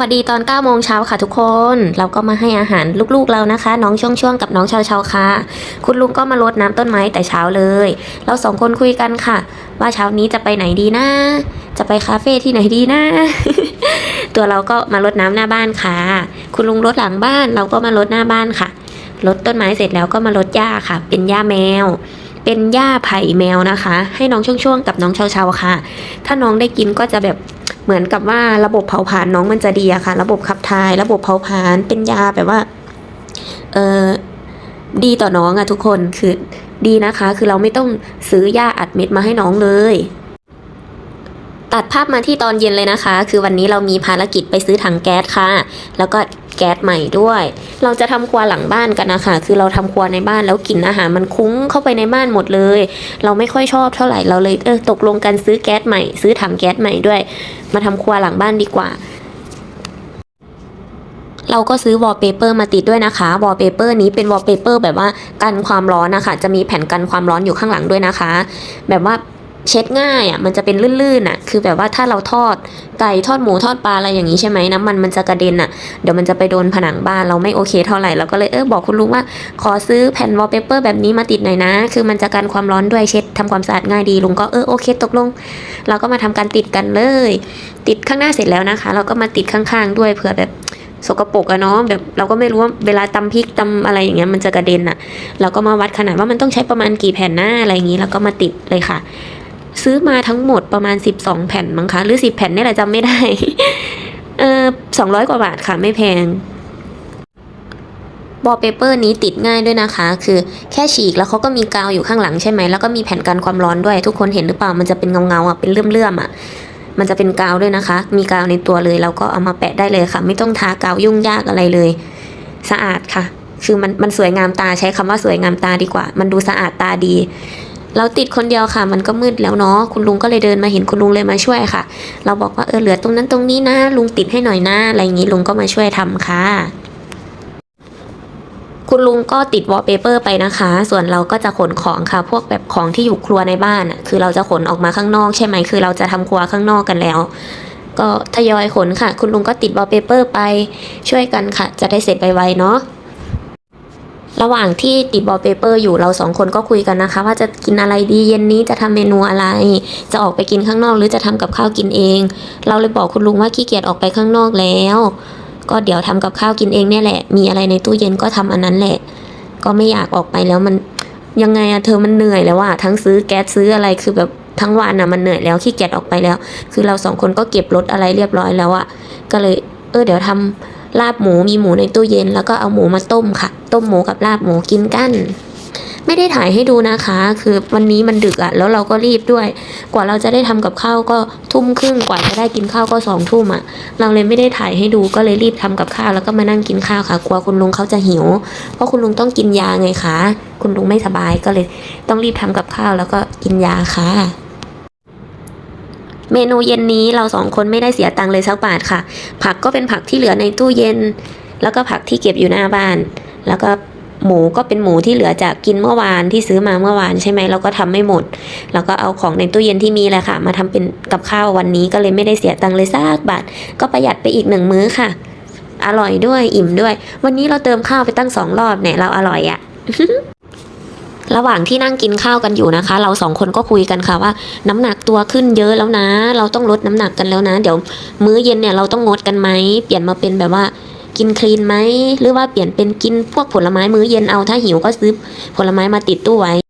วัสดีตอน9โมงเช้าค่ะทุกคน เราก็มาให้อาหารลูกๆเรานะคะ น้องช่วงช่วงๆกับน้องชาวชาวๆค่ะ คุณลุงก็มารดน้ำต้นไม้แต่เช้าเลย เราสองคนคุยกันค่ะ ว่าเช้านี้จะไปไหนดีนะ จะไปคาเฟ่ที่ไหนดีนะ ตัวเราก็มารดน้ำหน้าบ้านค่ะ คุณลุงรดหลังบ้านเราก็มารดหน้าบ้านค่ะรดต้นไม้เสร็จแล้วก็มารดหญ้าค่ะ เป็นหญ้าแมวเป็นหญ้าไผ่แมวนะคะ ให้น้องช่วงๆกับน้องชาวชาวๆค่ะ ถ้าน้องได้กินก็จะแบบ เหมือนกับว่าระบบเผาผลาญน้องมันจะดีอะค่ะ ระบบขับถ่าย ระบบเผาผลาญเป็นยาแบบว่าเออดีต่อน้องอะทุกคนคือดีนะคะ คือเราไม่ต้องซื้อยาอัดเม็ดมาให้น้องเลย ตัดภาพมาที่ตอนเย็นเลยนะคะ คือวันนี้เรามีภารกิจไปซื้อถังแก๊สค่ะ แล้วก็แก๊สใหม่ด้วย เราจะทำครัวหลังบ้านกันนะคะคือเราทำครัวในบ้านแล้วกลิ่นอาหารมันคุ้งเข้าไปในบ้านหมดเลย เราไม่ค่อยชอบเท่าไหร่เราเลยเออตกลงกันซื้อแก๊สใหม่ ซื้อถังแก๊สใหม่ด้วย มาทำครัวหลังบ้านดีกว่าเราก็ซื้อวอลเปเปอร์มาติดด้วยนะคะวอลเปเปอร์นี้เป็นวอลเปเปอร์แบบว่ากันความร้อนนะคะ จะมีแผ่นกันความร้อนอยู่ข้างหลังด้วยนะคะ แบบว่า เช็ดง่ายอะมันจะเป็นลื่นๆอะ คือแบบว่าถ้าเราทอดไก่ทอดหมูทอดปลาอะไรอย่างนี้ใช่ไหมน้ำมันมันจะกระเด็นอะเดี๋ยวมันจะไปโดนผนังบ้านเราไม่โอเคเท่าไหร่เราก็เลยเออบอกคุณลุงว่า ขอซื้อแผ่นวอลเปเปอร์แบบนี้มาติดหน่อยนะ คือมันจะกันความร้อนด้วยเช็ดทำความสะอาดง่ายดีลุงก็เออโอเคตกลง เราก็มาทำการติดกันเลย ติดข้างหน้าเสร็จแล้วนะคะ เราก็มาติดข้างๆด้วยเผื่อแบบสกปรกอะเนาะแบบเราก็ไม่รู้ว่าเวลาตำพริกตำอะไรอย่างเงี้ยมันจะกระเด็นอะเราก็มาวัดขนาดว่ามันต้องใช้ประมาณกี่แผ่นหน้าอะไรอย่างงี้ แล้วก็มาติดเลยค่ะ ซื้อมาทั้งหมดประมาณ 12 แผ่นมั้งคะ หรือ 10 แผ่นนี่แหละจำไม่ได้ เออ200กว่าบาทค่ะไม่แพงบอลเปเปอร์นี้ติดง่ายด้วยนะคะ คือแค่ฉีกแล้วเขาก็มีกาวอยู่ข้างหลังใช่ไหม แล้วก็มีแผ่นกันความร้อนด้วย ทุกคนเห็นหรือเปล่า มันจะเป็นเงาเงาๆอะ เป็นเลื่อมๆอะ มันจะเป็นกาวด้วยนะคะ มีกาวในตัวเลยเราก็เอามาแปะได้เลยค่ะ ไม่ต้องทากาวยุ่งยากอะไรเลย สะอาดค่ะ คือมันมันสวยงามตาใช้คำว่าสวยงามตาดีกว่า มันดูสะอาดตาดี เราติดคนเดียวค่ะ มันก็มืดแล้วเนาะคุณลุงก็เลยเดินมาเห็นคุณลุงเลยมาช่วยค่ะ เราบอกว่าเออเหลือตรงนั้นตรงนี้นะลุงติดให้หน่อยนะอะไรอย่างนี้ลุงก็มาช่วยทำค่ะ คุณลุงก็ติดวอลเปเปอร์ไปนะคะ ส่วนเราก็จะขนของค่ะ พวกแบบของที่อยู่ครัวในบ้านอะคือเราจะขนออกมาข้างนอกใช่ไหมคือเราจะทำครัวข้างนอกกันแล้ว ก็ทยอยขนค่ะ คุณลุงก็ติดวอลเปเปอร์ไปช่วยกันค่ะ จะได้เสร็จไวๆเนาะ ระหว่างที่ติดวอลเปเปอร์อยู่เราสองคนก็คุยกันนะคะ ว่าจะกินอะไรดีเย็นนี้จะทำเมนูอะไร จะออกไปกินข้างนอกหรือจะทำกับข้าวกินเอง เราเลยบอกคุณลุงว่าขี้เกียจออกไปข้างนอกแล้ว ก็เดี๋ยวทำกับข้าวกินเองเนี่ยแหละ มีอะไรในตู้เย็นก็ทำอันนั้นแหละ ก็ไม่อยากออกไปแล้วมันยังไงอะเธอมันเหนื่อยแล้วอะทั้งซื้อแก๊สซื้ออะไรคือแบบทั้งวันอะมันเหนื่อยแล้วขี้เกียจออกไปแล้ว คือเราสองคนก็เก็บรถอะไรเรียบร้อยแล้วอะก็เลยเออเดี๋ยวทำ ลาบหมูมีหมูในตู้เย็น แล้วก็เอาหมูมาต้มค่ะ ต้มหมูกับลาบหมูกินกัน ไม่ได้ถ่ายให้ดูนะคะ คือวันนี้มันดึกอะแล้วเราก็รีบด้วย กว่าเราจะได้ทำกับข้าวก็ทุ่มครึ่งกว่าจะได้กินข้าวก็สองทุ่มอะเราเลยไม่ได้ถ่ายให้ดูก็เลยรีบทำกับข้าวแล้วก็มานั่งกินข้าวค่ะ กลัวคุณลุงเขาจะหิว เพราะคุณลุงต้องกินยาไงคะคุณลุงไม่สบายก็เลย ต้องรีบทำกับข้าวแล้วก็กินยาค่ะ เมนูเย็นนี้เราสองคนไม่ได้เสียตังค์เลยสักบาทค่ะ ผักก็เป็นผักที่เหลือในตู้เย็น แล้วก็ผักที่เก็บอยู่หน้าบ้าน แล้วก็หมูก็เป็นหมูที่เหลือจากกินเมื่อวานที่ซื้อมาเมื่อวานใช่ไหมเราก็ทำไม่หมด แล้วก็เอาของในตู้เย็นที่มีแหละค่ะ มาทำเป็นกับข้าววันนี้ก็เลยไม่ได้เสียตังค์เลยสักบาทก็ประหยัดไปอีกหนึ่งมื้อค่ะ อร่อยด้วยอิ่มด้วย วันนี้เราเติมข้าวไปตั้งสองรอบเนี่ยเราอร่อยอะ ระหว่างที่นั่งกินข้าวกันอยู่นะคะ เราสองคนก็คุยกันค่ะว่า น้ำหนักตัวขึ้นเยอะแล้วนะ เราต้องลดน้ำหนักกันแล้วนะ เดี๋ยวมื้อเย็นเนี่ยเราต้องงดกันไหมเปลี่ยนมาเป็นแบบว่ากินคลีนไหมหรือว่าเปลี่ยนเป็นกินพวกผลไม้มื้อเย็นเอาถ้าหิวก็ซื้อผลไม้มาติดตู้ไว้